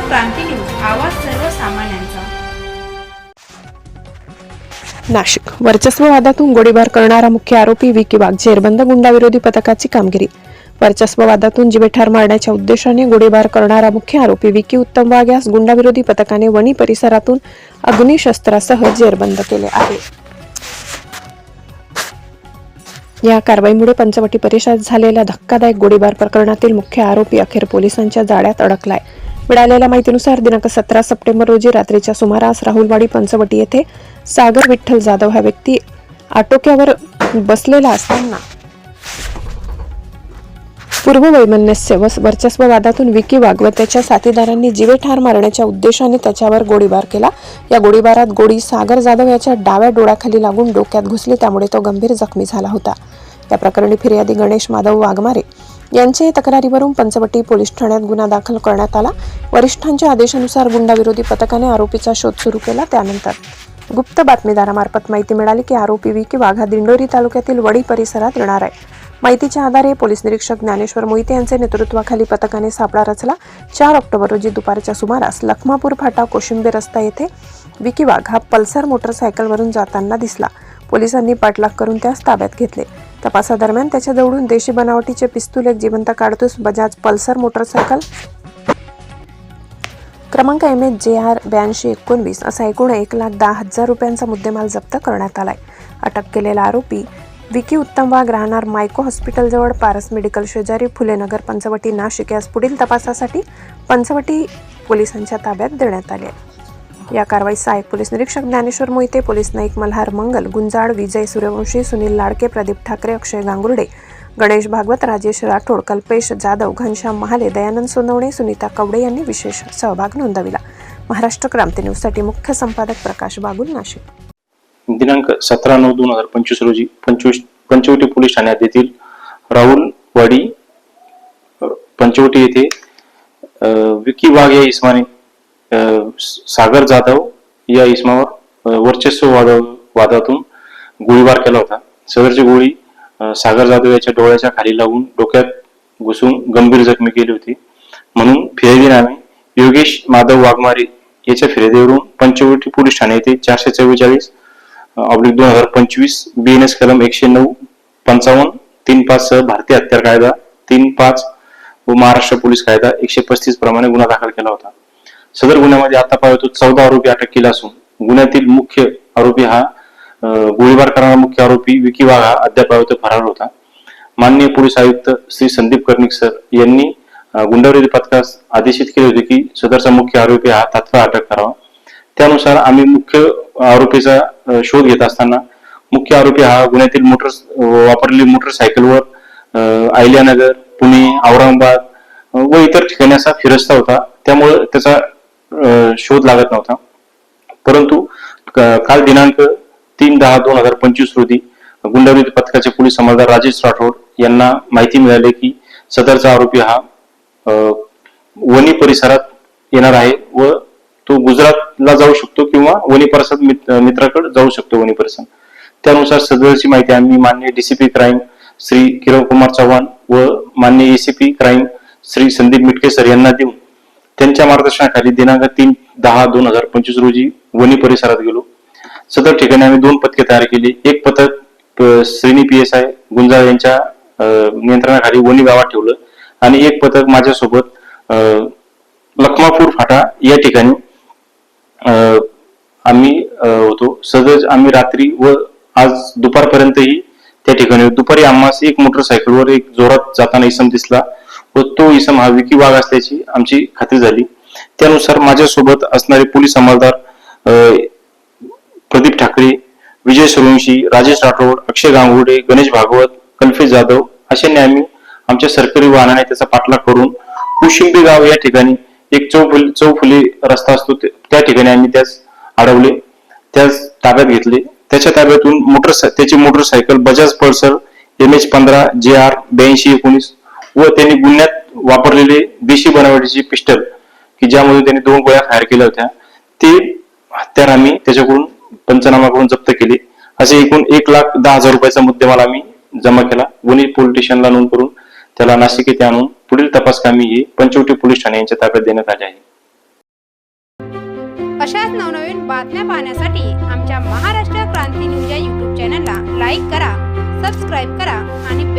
क्रांती news आवाज सर्वसामान्यांचा. नाशिक. वर्चस्व वादातून गोळीबार करणारा मुख्य आरोपी विकी वाघ जेरबंद गुंडाविरोधी पथकाची कामगिरी. वर्चस्व वादातून जिवे ठार मारण्याच्या उद्देशाने गोळीबार करणारा मुख्य आरोपी विकी उत्तम वाघ यास गुंडाविरोधी पथकाने वणी परिसरातून अग्निशस्त्रासह जेरबंद केले आहे. या कारवाईमुळे पंचवटी परिसरात झालेल्या धक्कादायक गोळीबार प्रकरणातील मुख्य आरोपी अखेर पोलिसांच्या जाळ्यात अडकलाय. मिळालेल्या माहितीनुसार दिनांक सतरा सप्टेंबर रोजी रात्रीच्या सुमारास राहुलवाडी पंचवटी येथे सागर विठ्ठल जाधव हा व्यक्ती आटोक्यावर बसलेला असताना पूर्ववैमनस्य व वर्चस्व वादातून विकी वाघ व त्याच्या साथीदारांनी जीवे ठार मारण्याच्या उद्देशाने त्याच्यावर गोळीबार केला. या गोळीबारात गोळी सागर जाधव याच्या डाव्या डोळ्याखाली लागून डोक्यात घुसली त्यामुळे तो गंभीर जखमी झाला होता. या प्रकरणी फिर्यादी गणेश माधव वाघमारे यांचे तक्रारीवरून पंचवटी पोलीस ठाण्यात गुन्हा दाखल करण्यात आला. वरिष्ठांच्या आदेशानुसार गुंडाविरोधी पथकाने आरोपीचा शोध सुरू केला त्यानंतर. गुप्त बातमीदारामार्फत माहिती मिळाली की आरोपी विकी वाघ हा दिंडोरी तालुक्यातील वडी परिसरात येणार आहे. माहितीच्या आधारे पोलीस निरीक्षक ज्ञानेश्वर मोहिते यांचे नेतृत्वाखाली पथकाने सापळा रचला. चार ऑक्टोबर रोजी दुपारच्या सुमारास लखमापूर फाटा कोशिंबे रस्ता येथे विकी वाघ हा पल्सर मोटरसायकलवरून जाताना दिसला. पोलिसांनी पाठलाग करून त्यास ताब्यात घेतले. तपासादरम्यान त्याच्याजवळून देशी बनावटीचे पिस्तूल एक जिवंत काडतूस बजाज पल्सर मोटरसायकल. क्रमांक एम एच जे आर ब्याऐंशी एकोणवीस असा एकूण एक लाख दहा हजार रुपयांचा मुद्देमाल जप्त करण्यात आलाय. अटक केलेला आरोपी विकी उत्तम वाघ राहणार मायको हॉस्पिटलजवळ पारस मेडिकल शेजारी फुलेनगर पंचवटी नाशिक. यास पुढील तपासासाठी पंचवटी पोलिसांच्या ताब्यात देण्यात आले आहे. या कारवाईत सहाय्यक पोलीस निरीक्षक ज्ञानेश्वर मोहिते पोलीस नाईक मल्हार मंगल गुंजाळ विजय सूर्यवंशी सुनील लाडके प्रदीप ठाकरे अक्षय गांगुर्डे गणेश भागवत राजेश राठोड कल्पेश जाधव घनश्याम महाले दयानंद सोनवणे सुनीता कवडे यांनी विशेष सहभाग नोंदविला. महाराष्ट्र क्रांती न्यूजसाठी मुख्य संपादक प्रकाश बागुल नाशिक. दिनांक सतरा नऊ दोन हजार पंचवीस रोजी पंचवीस पंचवटी पोलीस ठाण्यात येथील राहुल वाडी पंचवटी येथे विकी वाघ या इसमाने सागर जाधव या इसमावर वर्चस्व वाद वादातून गोळीबार केला होता. सदरची गोळी सागर जाधव याच्या डोळ्याच्या खाली लागून डोक्यात घुसून गंभीर जखमी केली होती. म्हणून फिर्यादी नामे योगेश माधव वाघमारे याच्या फिर्यादीवरून पंचवटी पोलीस ठाणे येथे चारशे चव्वेचाळीस ऑब्लिक दोन हजार पंचवीस बी एन एस कलम एकशे नऊ पंचावन्न तीन पाच सह भारतीय हत्यार कायदा तीन पाच व महाराष्ट्र पोलीस कायदा एकशे पस्तीस प्रमाणे गुन्हा दाखल केला होता. सदर गुन्ह्यामध्ये आतापर्यंत चौदा आरोपी अटक केला असून गुन्ह्यातील मुख्य आरोपी हा गोळीबार करणारा मुख्य आरोपी विकी वाघ हा अद्याप फरार होता. माननीय पोलीस आयुक्त श्री संदीप कर्णिक सर यांनी अं, पथकास आदेशित केले होते की सदरचा मुख्य आरोपी हा तात्काळ अटक करावा. त्यानुसार आम्ही मुख्य आरोपीचा शोध घेत असताना मुख्य आरोपी हा गुन्ह्यातील मोटर वापरलेली मोटरसायकलवर अहिल्यानगर पुणे औरंगाबाद व इतर ठिकाणी असा फिरस्ता होता. त्यामुळे त्याचा शोध लागत नव्हता. परंतु काल दिनांक तीन दहा दोन हजार पंचवीस रोजी गुंडाविरोधी पथकाचे पोलीस अंमलदार राजेश राठोड यांना माहिती मिळाली की सदरचा आरोपी हा वणी परिसरात येणार आहे व तो गुजरातला जाऊ शकतो किंवा वणी परिसरात मित्राकडे जाऊ शकतो वणी परिसर. त्यानुसार सदरची माहिती आम्ही मान्य डीसीपी क्राईम श्री किरण कुमार चव्हाण व मान्य ACP crime Shri Sandeep Mitke sir यांना देऊन त्यांच्या मार्गदर्शनाखाली दिनांक तीन दहा दोन हजार पंचवीस रोजी वणी परिसरात गेलो. सदर ठिकाणी आम्ही दोन पथके तयार केली. एक पथक श्रेणी पी एस आय गुंजाळ यांच्या नियंत्रणाखाली वणी गावात ठेवलं. आणि एक पथक माझ्यासोबत लखमापूर फाटा या ठिकाणी आम्ही होतो. सदर आम्ही रात्री व आज दुपारपर्यंतही त्या ठिकाणी दुपारी आम्हास एक मोटरसायकलवर एक जोरात जाताना इसम दिसला. व तो इसम हा विकी वाघ असल्याची आमची खात्री झाली. त्यानुसार माझ्यासोबत असणारे पोलीस अंमलदार प्रदीप ठाकरे विजय सूर्यवंशी राजेश राठोड अक्षय गांगुडे गणेश भागवत कल्फेश जाधव अशांनी आम्ही आमच्या सरकारी वाहनाने त्याचा पाठलाग करून कुशिंबी गाव या ठिकाणी एक चौफुली चौफुली रस्ता असतो त्या ठिकाणी आम्ही त्यास अडवले त्यास ताब्यात घेतले. त्याच्या ताब्यातून मोटर त्याची motorcycle Bajaj Pulsar M H पंधरा जे आर ब्याऐंशी एकोणीस व त्यांनी गुन्ह्यात वापरलेले देशी बनावटीची पिस्टल की ज्यामध्ये त्यांनी दोन गोळ्या फायर केल्या होत्या ते हत्यार आम्ही त्याच्याकडून पंचनामा करून जप्त केले. असे एकूण एक लाख दहा हजार रुपयाचा मुद्देमाल आम्ही जमा केला. वणी पोलीस स्टेशनला नोंद करून त्याला नाशिक येथे आणून पुढील तपास कामी ही पंचवटी पोलीस ठाणे यांच्या ताब्यात देण्यात आले आहे. अशाच नवनवीन बातम्या पाहण्यासाठी आमच्या महाराष्ट्र क्रांती न्यूज या यूट्यूब चॅनलला लाईक करा सबस्क्राईब करा आणि